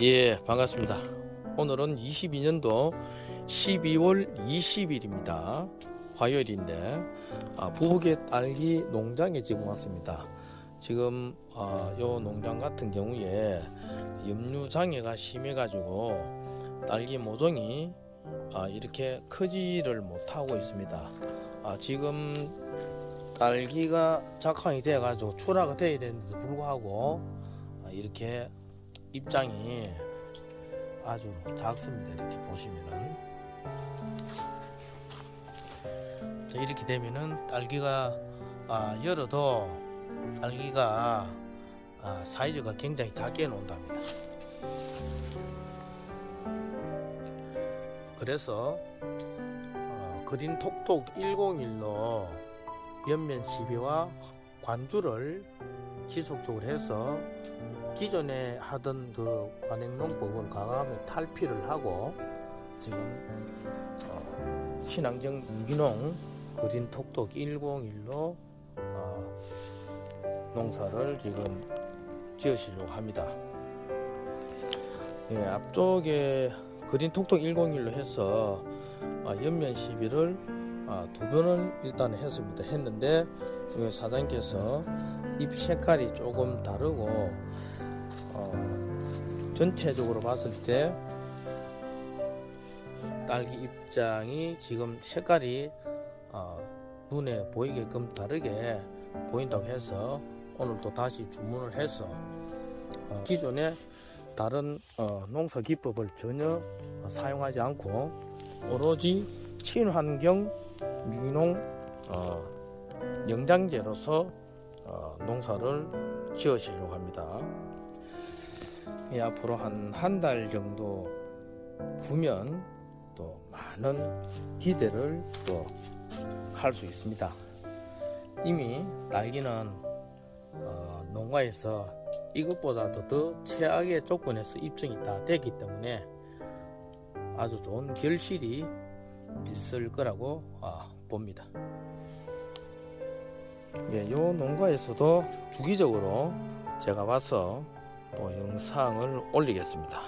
예, 반갑습니다. 오늘은 22년도 12월 20일입니다. 화요일인데 아, 부엌의 딸기 농장에 지금 왔습니다. 지금 아, 요 농장 같은 경우에 염류 장애가 심해 가지고 딸기 모종이 아, 이렇게 크지를 못하고 있습니다. 아, 지금 딸기가 작황이 돼 가지고 출하가 돼야 되는데도 불구하고 아, 이렇게 입장이 아주 작습니다. 이렇게 보시면은 자, 이렇게 되면은 딸기가 아, 열어도 딸기가 아, 사이즈가 굉장히 작게 나온답니다. 그래서 어, 그린 톡톡 101로 옆면 시비와 관주를 지속적으로 해서 기존에 하던 그 관행농법을 과감하게 탈피를 하고 지금 어, 신앙정 유기농 그린 톡톡 101로 어, 농사를 지금 지으시려고 합니다. 예, 앞쪽에 그린 톡톡 101로 해서 어, 연면 시비를 아, 두 번을 일단 했습니다. 했는데 그 사장님께서 잎 색깔이 조금 다르고 어, 전체적으로 봤을 때 딸기 입장이 지금 색깔이 어, 눈에 보이게끔 다르게 보인다고 해서 오늘 또 다시 주문을 해서 어, 기존에 다른 어, 농사 기법을 전혀 어, 사용하지 않고 오로지 친환경 유기농 어, 영장제로서 어, 농사를 지으시려고 합니다. 예, 앞으로 한 한 달 정도 후면 또 많은 기대를 또 할 수 있습니다. 이미 딸기는 어, 농가에서 이것보다도 더 최악의 조건에서 입증이 다 됐기 때문에 아주 좋은 결실이 있을 거라고 아, 봅니다. 예, 요 농가에서도 주기적으로 제가 와서 또 영상을 올리겠습니다.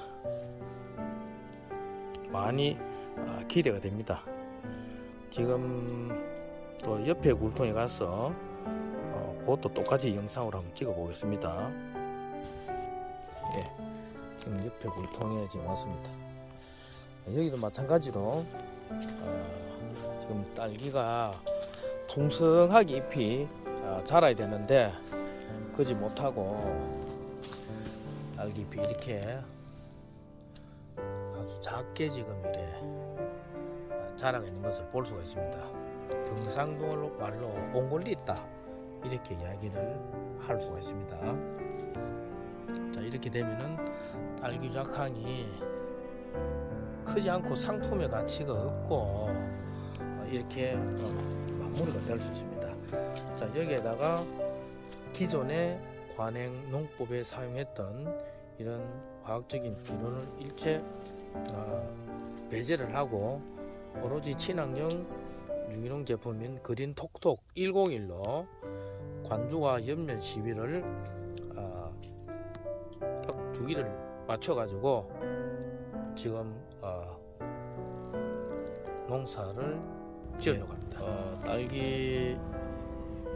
많이 아, 기대가 됩니다. 지금 또 옆에 굴통에 가서 어, 그것도 똑같이 영상으로 한번 찍어 보겠습니다. 예, 지금 옆에 굴통에 지금 왔습니다. 여기도 마찬가지로 어, 지금 딸기가 풍성하게 잎이 어, 자라야 되는데 그지 못하고 딸기 잎이 이렇게 아주 작게 지금 이래 어, 자라고 있는 것을 볼 수가 있습니다. 경상도 말로 옹골리 있다 이렇게 이야기를 할 수가 있습니다. 자 이렇게 되면은 딸기 작황이 크지 않고 상품의 가치가 없고 어, 이렇게 어, 마무리가 될 수 있습니다. 자 여기에다가 기존의 관행 농법에 사용했던 이런 화학적인 비료를 일체 어, 배제를 하고 오로지 친환경 유기농 제품인 그린 톡톡 101로 관주와 옆면 시비를 어, 딱 주기를 맞춰 가지고 지금 어, 농사를 지으려고 합니다. 어, 딸기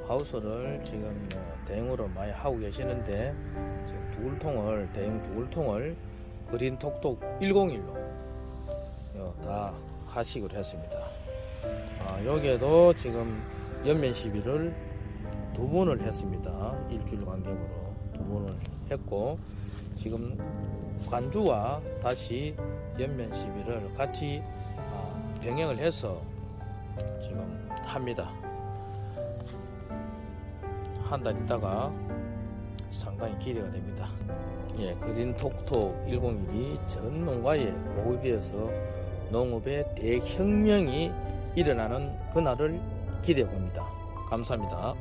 하우스를 지금 어, 대형으로 많이 하고 계시는데 지금 두글통을 대형 두글통을 그린 톡톡 101로 어, 다 하식을 했습니다. 아, 여기에도 지금 연면 시비를 두 번을 했습니다. 일주일 간격으로 두 번을 했고 지금 관주와 다시 연면 시비를 같이 아, 병행을 해서 지금 합니다. 한 달 있다가 상당히 기대가 됩니다. 예, 그린 톡톡 101이 전 농가에 보급해서 농업의 대혁명이 일어나는 그날을 기대해 봅니다. 감사합니다.